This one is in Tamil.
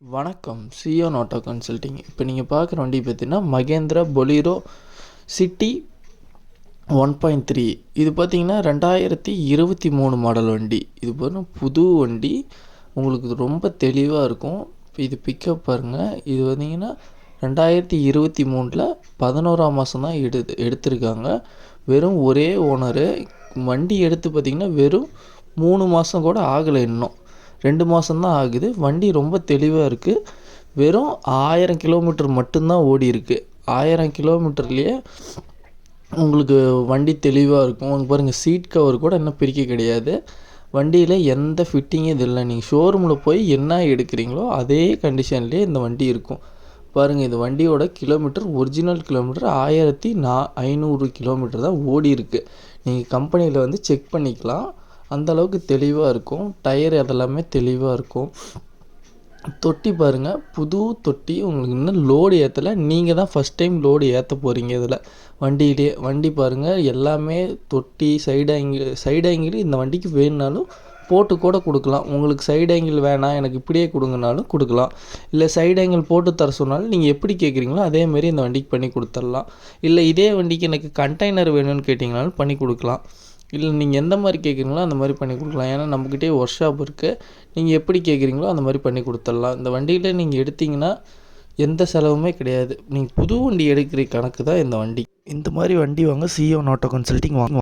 வணக்கம் சியோன் ஆட்டோ கன்சல்டிங் இப்போ நீங்கள் பார்க்குற வண்டி பார்த்தீங்கன்னா Mahindra Bolero city one point three இது பார்த்தீங்கன்னா ரெண்டாயிரத்தி இருபத்தி மூணு மாடல் வண்டி. இது பார்த்தீங்கன்னா புது வண்டி. உங்களுக்கு ரொம்ப தெளிவாக இருக்கும். இப்போ இது பிக்கப் பாருங்கள் இது பார்த்தீங்கன்னா ரெண்டாயிரத்தி இருபத்தி மூணில் பதினோராம் மாதம் தான் எடு எடுத்திருக்காங்க. வெறும் ஒரே ஓனரு வண்டி எடுத்து பார்த்திங்கன்னா வெறும் மூணு மாதம் கூட ஆகலை இன்னும். ரெண்டு மாதம்தான் ஆகுது. வண்டி ரொம்ப தெளிவாக இருக்குது வெறும் ஆயிரம் கிலோமீட்டர் மட்டும்தான் ஓடி இருக்கு. ஆயிரம் கிலோமீட்டர்லேயே உங்களுக்கு வண்டி தெளிவாக இருக்கும். உங்களுக்கு பாருங்கள் சீட் கவர் கூட இன்னும் பிரிக்க கிடையாது. வண்டியில் எந்த ஃபிட்டிங்கும் இது இல்லை. நீங்கள் ஷோரூமில் போய் என்ன எடுக்கிறீங்களோ அதே கண்டிஷன்லேயே இந்த வண்டி இருக்கும். பாருங்கள் இந்த வண்டியோட கிலோமீட்டர் ஒரிஜினல் கிலோமீட்டர் ஆயிரத்தி நா ஐநூறு கிலோமீட்டர் தான் ஓடி இருக்குது நீங்கள் கம்பெனியில் வந்து செக் பண்ணிக்கலாம். அந்த அளவுக்கு தெளிவாக இருக்கும். டயர் அதெல்லாமே தெளிவாக இருக்கும். தொட்டி பாருங்கள் புது தொட்டி. உங்களுக்கு இன்னும் லோடு ஏற்றலை நீங்கள் தான் ஃபஸ்ட் டைம் லோடு ஏற்ற போகிறீங்க இதில். வண்டியிலே வண்டி பாருங்கள் எல்லாமே தொட்டி சைடு ஆங்கிள் சைடு ஆங்கிள் இந்த வண்டிக்கு வேணுனாலும் போட்டு கூட கொடுக்கலாம். உங்களுக்கு சைடு ஆங்கிள் வேணாம் எனக்கு இப்படியே கொடுங்கனாலும் கொடுக்கலாம். இல்லை சைடு ஆங்கிள் போட்டு தர சொன்னாலும் நீங்கள் எப்படி கேட்குறீங்களோ அதேமாரி இந்த வண்டிக்கு பண்ணி கொடுத்துர்லாம் இல்லை இதே வண்டிக்கு எனக்கு கண்டெய்னர் வேணும்னு கேட்டிங்கனாலும் பண்ணி கொடுக்கலாம். இல்லை நீங்கள் எந்த மாதிரி கேட்குறீங்களோ அந்த மாதிரி பண்ணி கொடுக்கலாம். ஏன்னா நம்மக்கிட்டே ஒர்க் ஷாப் இருக்குது நீங்கள் எப்படி கேட்குறீங்களோ அந்த மாதிரி பண்ணி கொடுத்துர்லாம் இந்த வண்டியில் நீங்கள் எடுத்தீங்கன்னா எந்த செலவுமே கிடையாது. நீங்கள் புது வண்டி எடுக்கிற கணக்கு தான் இந்த வண்டி. இந்த மாதிரி வண்டி வாங்க சிஓ நோட்டோ கன்சல்ட்டிங் வாங்க.